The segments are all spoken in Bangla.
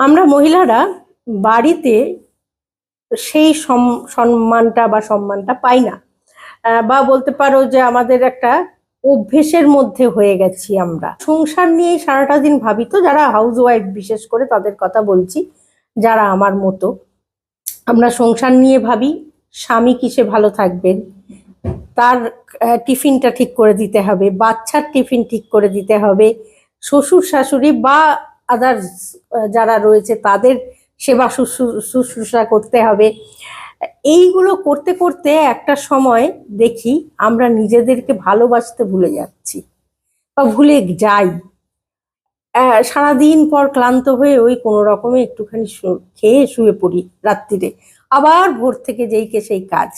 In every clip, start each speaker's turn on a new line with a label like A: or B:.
A: আমরা মহিলারা বাড়িতে সেই সম- সম্মানটা বা সম্মানটা পাই না। বা বলতে পারো যে আমাদের একটা অভ্যেসের মধ্যে হয়ে গেছি আমরা। সংসার নিয়ে সারাটা দিন ভাবি তো যারা হাউস ওয়াইফ বিশেষ করে তাদের কথা বলছি, যারা আমার মতো। আমরা সংসার নিয়ে ভাবি, স্বামী কিসে ভালো থাকবেন? তার টিফিনটা ঠিক করে দিতে হবে, বাচ্চার টিফিন ঠিক করে দিতে হবে, শ্বশুর শাশুড়ি বা আদার্স যারা রয়েছে, তাদের সেবা শুশ্রু- শুশ্রূষা করতে হবে। এইগুলো করতে করতে একটা সময় দেখি আমরা নিজেদেরকে ভালোবাসতে ভুলে যাচ্ছি বা ভুলে যাই। সারাদিন পর ক্লান্ত হয়ে ওই কোনো রকমে একটুখানি খেয়ে শুয়ে পড়ি রাত্রিরে। আবার ভোর থেকে যেইকে সেই কাজ।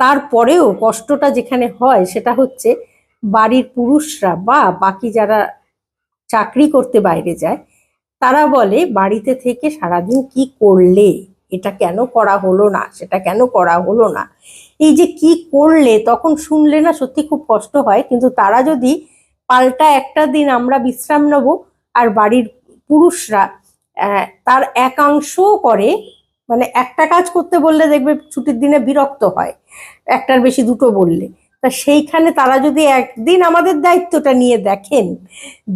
A: তারপরেও কষ্টটা যেখানে হয় সেটা হচ্ছে বাড়ির পুরুষরা বা বাকি যারা চাকরি করতে বাইরে যায় তারা বলে, বাড়িতে থেকে সারাদিন কি করলে? এটা কেন করা হলো না? সেটা কেন করা হলো না? এই যে কি করলে, তখন শুনলে না সত্যি খুব কষ্ট হয়। কিন্তু তারা যদি পাল্টা একটা দিন আমরা বিশ্রাম নেব আর বাড়ির পুরুষরা তার একাংশও করে মানে একটা কাজ করতে বললে দেখবে ছুটির দিনে বিরক্ত হয়। একটার বেশি দুটো বললে। তা সেইখানে তারা যদি একদিন আমাদের দায়িত্বটা নিয়ে দেখেন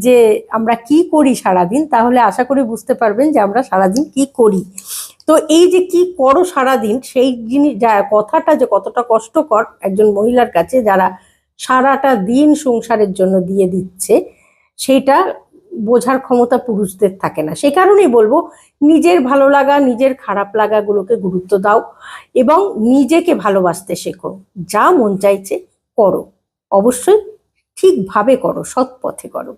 A: যে আমরা কি করি সারাদিন, তাহলে আশা করি বুঝতে পারবেন যে আমরা সারাদিন কি করি। তো এই যে কি করো সারাদিন, সেই জিনিস, যা কথাটা যে কতটা কষ্টকর একজন মহিলার কাছে যারা সারাটা দিন সংসারের জন্য দিয়ে দিচ্ছে সেইটা বোঝার ক্ষমতা পুরুষদের থাকে না। সে কারণেই বলব, নিজের ভালো লাগা, নিজের খারাপ লাগাগুলোকে গুরুত্ব দাও এবং নিজেকে ভালোবাসতে শেখো। যা মন চাইছে করো। অবশ্যই ঠিকভাবে করো সৎ পথে করো।